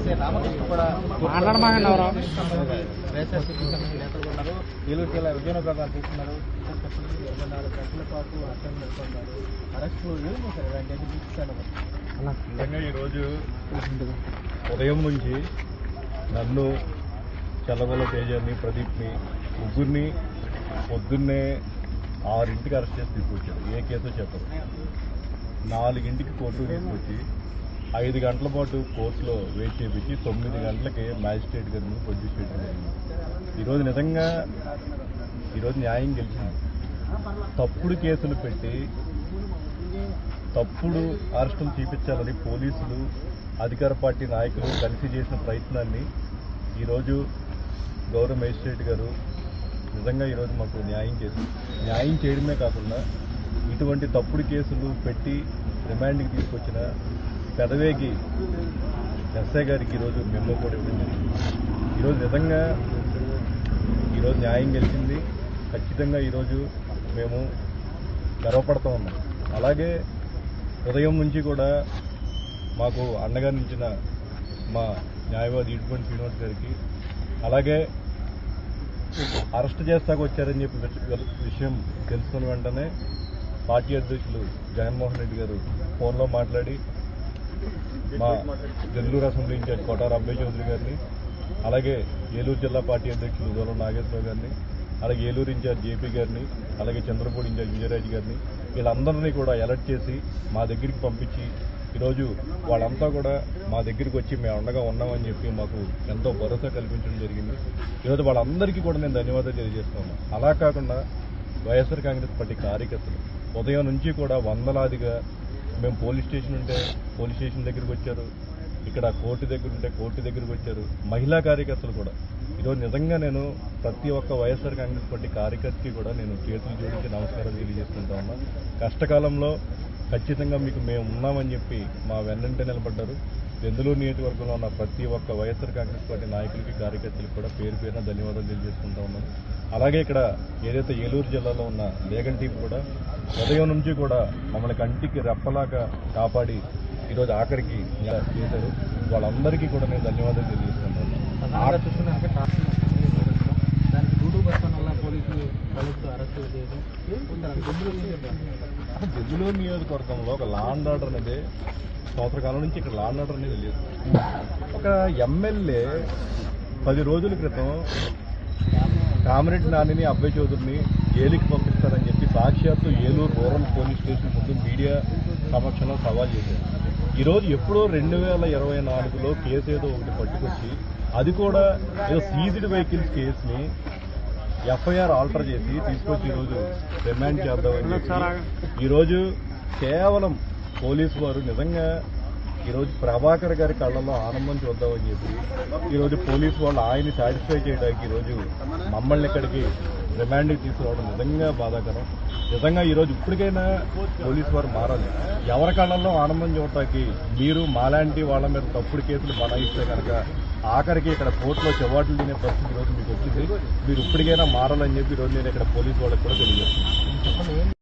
SI Ramakrishna కూడా నేతలు ఉన్నారు ఏలూరు జిల్లా విజయనగరం చెప్పండి ఇరవై నాలుగు గంటల పాటు అర్థం పెడుతున్నారు అరెస్టులు ఏమి సార్ ఇలాంటి చూపిస్తాను నిజంగా ఈరోజు ఉదయం నుంచి నన్ను చల్లగొల్ల తేజాన్ని ప్రదీప్ని ముగ్గురిని పొద్దున్నే ఆరింటికి అరెస్ట్ చేసి తీసుకొచ్చారు. ఏ కేసో చెప్పరు. నాలుగింటికి కోర్టు తీసుకొచ్చి ఐదు గంటల పాటు కోర్టులో వెయిట్ చేపించి తొమ్మిది గంటలకి మ్యాజిస్ట్రేట్ గారి ముందు ప్రొడ్యూస్ చేయడం జరిగింది. ఈరోజు నిజంగా ఈరోజు న్యాయం గెలిచింది. తప్పుడు కేసులు పెట్టి తప్పుడు అరెస్టులు చూపించాలని పోలీసులు అధికార పార్టీ నాయకులు కలిసి చేసిన ప్రయత్నాన్ని ఈరోజు గౌరవ మేజిస్ట్రేట్ గారు నిజంగా ఈరోజు మాకు న్యాయం చేసి న్యాయం చేయడమే కాకుండా ఇటువంటి తప్పుడు కేసులు పెట్టి రిమాండ్కి తీసుకొచ్చిన పెదవేగి ఎస్ఐ గారికి ఈరోజు మెమో కూడా ఇవ్వడం జరిగింది. ఈరోజు నిజంగా ఈరోజు న్యాయం గెలిచింది. ఖచ్చితంగా ఈరోజు మేము గర్వపడుతూ ఉన్నాం. అలాగే ఉదయం నుంచి కూడా మాకు అండగా నిలిచిన మా న్యాయవాది ఇటువంటి శ్రీనివాస్ గారికి అలాగే అరెస్ట్ చేస్తాకు వచ్చారని చెప్పి విషయం తెలుసుకున్న వెంటనే పార్టీ అధ్యక్షులు జగన్మోహన్ రెడ్డి గారు ఫోన్లో మాట్లాడి మా నెల్లూరు అసెంబ్లీ ఇన్ఛార్జ్ కోటార అబ్బాయి చౌదరి గారిని అలాగే ఏలూరు జిల్లా పార్టీ అధ్యక్షులు దూరం నాగేశ్వరరావు గారిని అలాగే ఏలూరు ఇన్ఛార్జ్ జేపీ గారిని అలాగే చంద్రపూడి ఇన్ఛార్జ్ విజయరాజు గారిని వీళ్ళందరినీ కూడా అలర్ట్ చేసి మా దగ్గరికి పంపించి ఈరోజు వాళ్ళంతా కూడా మా దగ్గరికి వచ్చి మేము అండగా ఉన్నామని చెప్పి మాకు ఎంతో భరోసా కల్పించడం జరిగింది. ఈరోజు వాళ్ళందరికీ కూడా నేను ధన్యవాదాలు తెలియజేస్తున్నాను. అలా కాకుండా వైఎస్ఆర్ కాంగ్రెస్ పార్టీ కార్యకర్తలు ఉదయం నుంచి కూడా వందలాదిగా మేము పోలీస్ స్టేషన్ ఉంటే పోలీస్ స్టేషన్ దగ్గరికి వచ్చారు. ఇక్కడ కోర్టు దగ్గర ఉంటే కోర్టు దగ్గరికి వచ్చారు. మహిళా కార్యకర్తలు కూడా. ఈరోజు నిజంగా నేను ప్రతి ఒక్క వైఎస్ఆర్ కాంగ్రెస్ పార్టీ కార్యకర్తకి కూడా నేను చేతులు జోడించి నమస్కారం తెలియజేస్తుంటా ఉన్నా. కష్టకాలంలో ఖచ్చితంగా మీకు మేము ఉన్నామని చెప్పి మా వెన్నంటే నిలబడ్డారు. ఎందులో నియోజకవర్గంలో ఉన్న ప్రతి ఒక్క వైఎస్ఆర్ కాంగ్రెస్ పార్టీ నాయకులకి కార్యకర్తలకు కూడా పేరు పేరున ధన్యవాదాలు తెలియజేసుకుంటా ఉన్నాను. అలాగే ఇక్కడ ఏదైతే ఏలూరు జిల్లాలో ఉన్న లేగన్ టీం కూడా ఉదయం నుంచి కూడా మమ్మల్ని కంటికి రెప్పలాగా కాపాడి ఈరోజు ఆఖరికి ఇలా చేశారు. వాళ్ళందరికీ కూడా నేను ధన్యవాదాలు తెలియజేసుకుంటాను దానికి పోలీసులు అరెస్ట్ చేయడం కొందరు గుంపులు నియోజకవర్గంలో ఒక లా అండ్ ఆర్డర్ అనేది సంవత్సరకాలం నుంచి ఇక్కడ లా అండ్ ఆర్డర్ అనేది లేదు. ఒక ఎమ్మెల్యే పది రోజుల క్రితం కామరెడ్డి నానిని అబ్బాయి చౌదరిని జైలుకి పంపిస్తారని చెప్పి సాక్షాత్తు ఏలూరు రూరల్ పోలీస్ స్టేషన్ ముందు మీడియా సమక్షంలో సవాల్ చేశారు. ఈరోజు ఎప్పుడో రెండు వేల ఇరవై నాలుగులో కేసు ఏదో ఒకటి పట్టుకొచ్చి అది కూడా ఏదో సీజ్డ్ వెహికల్స్ కేసుని ఎఫ్ఐఆర్ ఆల్టర్ చేసి తీసుకొచ్చి ఈరోజు రిమాండ్ చేద్దామని చెప్పి ఈరోజు కేవలం పోలీసు వారు నిజంగా ఈరోజు ప్రభాకర్ గారి కళ్ళలో ఆనందం చూద్దామని చెప్పి ఈరోజు పోలీసు వాళ్ళు ఆయన్ని సాటిస్ఫై చేయడానికి ఈరోజు మమ్మల్ని ఇక్కడికి రిమాండ్కి తీసుకురావడం నిజంగా బాధాకరం. నిజంగా ఈరోజు ఇప్పటికైనా పోలీసు వారు మారాలి. ఎవరి కళ్ళల్లో ఆనందం చూడటానికి మీరు మాలాంటి వాళ్ళ మీద తప్పుడు కేసులు బనాయిస్తే కనుక ఆఖరికి ఇక్కడ కోర్టులో చెవాట్లు తినే పరిస్థితి ఈరోజు మీకు వచ్చింది. మీరు ఇప్పటికైనా మారాలని చెప్పి ఈరోజు నేను ఇక్కడ పోలీసు వాళ్ళకి కూడా తెలియజేస్తున్నాను.